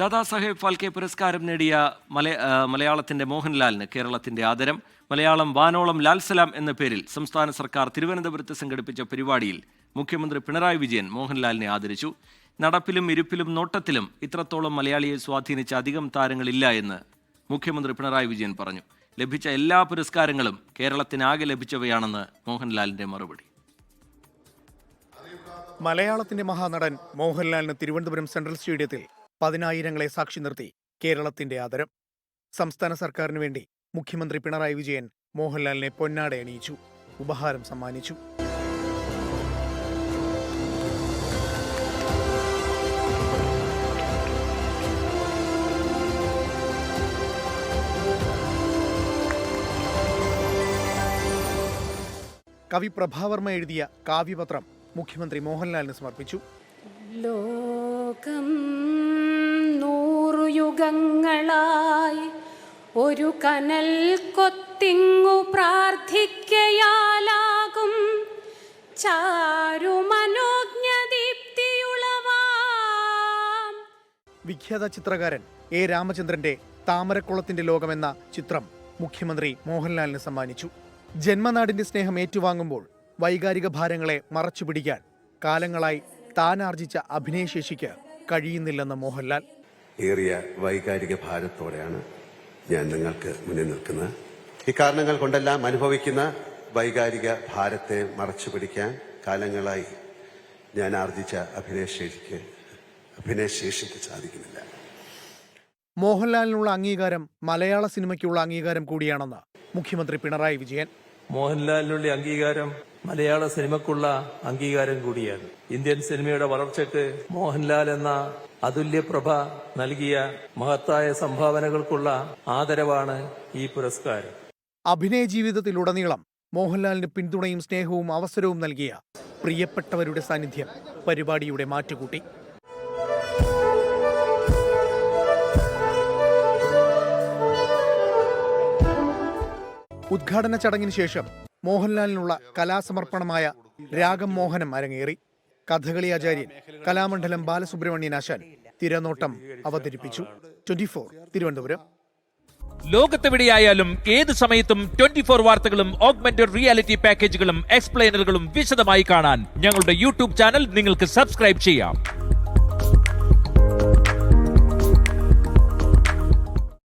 ദാദാസാഹേബ് ഫാൽക്കെ പുരസ്കാരം നേടിയ മല മലയാളത്തിന്റെ മോഹൻലാലിന് കേരളത്തിന്റെ ആദരം. മലയാളം വാനോളം ലാൽസലാം എന്ന പേരിൽ സംസ്ഥാന സർക്കാർ തിരുവനന്തപുരത്ത് സംഘടിപ്പിച്ച പരിപാടിയിൽ മുഖ്യമന്ത്രി പിണറായി വിജയൻ മോഹൻലാലിനെ ആദരിച്ചു. നടപ്പിലും ഇരുപ്പിലും നോട്ടത്തിലും ഇത്രത്തോളം മലയാളിയെ സ്വാധീനിച്ച അധികം താരങ്ങളില്ല എന്ന് മുഖ്യമന്ത്രി പിണറായി വിജയൻ പറഞ്ഞു. ലഭിച്ച എല്ലാ പുരസ്കാരങ്ങളും കേരളത്തിനാകെ ലഭിച്ചവയാണെന്ന് മോഹൻലാലിന്റെ മറുപടി. മലയാളത്തിന്റെ മഹാനടൻ മോഹൻലാലിന് തിരുവനന്തപുരം സെൻട്രൽ സ്റ്റേഡിയത്തിൽ പതിനായിരങ്ങളെ സാക്ഷി നിർത്തി കേരളത്തിന്റെ ആദരം. സംസ്ഥാന സർക്കാരിന് വേണ്ടി മുഖ്യമന്ത്രി പിണറായി വിജയൻ മോഹൻലാലിനെ പൊന്നാട അണിയിച്ചു. ഉപഹാരം സമ്മാനിച്ചു. കവി പ്രഭാവർമ്മ എഴുതിയ കാവ്യപത്രം മുഖ്യമന്ത്രി മോഹൻലാലിന് സമർപ്പിച്ചു. ലോകം നൂറു യുഗങ്ങളായി ഒരു കനൽ കൊത്തിങ്ങു പ്രാർത്ഥിക്കയാലാകും. വിഖ്യാത ചിത്രകാരൻ എ രാമചന്ദ്രന്റെ താമരക്കുളത്തിന്റെ ലോകമെന്ന ചിത്രം മുഖ്യമന്ത്രി മോഹൻലാലിന് സമ്മാനിച്ചു. ജന്മനാടിന്റെ സ്നേഹം ഏറ്റുവാങ്ങുമ്പോൾ വൈകാരിക ഭാരങ്ങളെ മറച്ചുപിടിക്കാൻ കാലങ്ങളായി താനാർജിച്ച അഭിനയശേഷിക്ക് കഴിയുന്നില്ലെന്ന് മോഹൻലാൽ. ഏറിയ വൈകാരിക ഭാരത്തോടെയാണ് ഞാൻ നിങ്ങൾക്ക് മുന്നിൽ നിൽക്കുന്നത്. ഇക്കാരണങ്ങൾ കൊണ്ടെല്ലാം അനുഭവിക്കുന്ന വൈകാരിക ഭാരത്തെ മറച്ചു പിടിക്കാൻ കാലങ്ങളായി ഞാൻ ആർജിച്ച അഭിനയശേഷിക്ക് അഭിനയശേഷിക്ക് സാധിക്കുന്നില്ല. മോഹൻലാലിനുള്ള അംഗീകാരം മലയാള സിനിമയ്ക്കുള്ള അംഗീകാരം കൂടിയാണെന്ന് മുഖ്യമന്ത്രി പിണറായി വിജയൻ മോഹൻലാലിനുള്ള അംഗീകാരം മലയാള സിനിമക്കുള്ള അംഗീകാരം കൂടിയാണ്. ഇന്ത്യൻ സിനിമയുടെ വളർച്ചയ്ക്ക് മോഹൻലാൽ എന്ന അതുല്യ പ്രഭ നൽകിയ മഹത്തായ സംഭാവനകൾക്കുള്ള ആദരവാണ് ഈ പുരസ്കാരം. അഭിനയ ജീവിതത്തിലുടനീളം മോഹൻലാലിന് പിന്തുണയും സ്നേഹവും അവസരവും നൽകിയ പ്രിയപ്പെട്ടവരുടെ സാന്നിധ്യം പരിപാടിയുടെ മാറ്റുകൂട്ടി. ഉദ്ഘാടന ചടങ്ങിന് ശേഷം മോഹൻലാലിനുള്ള കലാസമർപ്പണമായ രാഗം മോഹനം അരങ്ങേറി. കഥകളി ആചാര്യൻ കലാമണ്ഡലം ബാലസുബ്രഹ്മണ്യൻ ആശാൻ തിരനോട്ടം അവതരിപ്പിച്ചു. ട്വന്റി തിരുവനന്തപുരം. ലോകത്തെവിടെയായാലും ഏത് സമയത്തും ട്വന്റി ഫോർ വാർത്തകളും ഓഗ്മെന്റഡ് റിയാലിറ്റി പാക്കേജുകളും എക്സ്പ്ലെയിനറുകളും വിശദമായി കാണാൻ ഞങ്ങളുടെ യൂട്യൂബ് ചാനൽ നിങ്ങൾക്ക് സബ്സ്ക്രൈബ് ചെയ്യാം.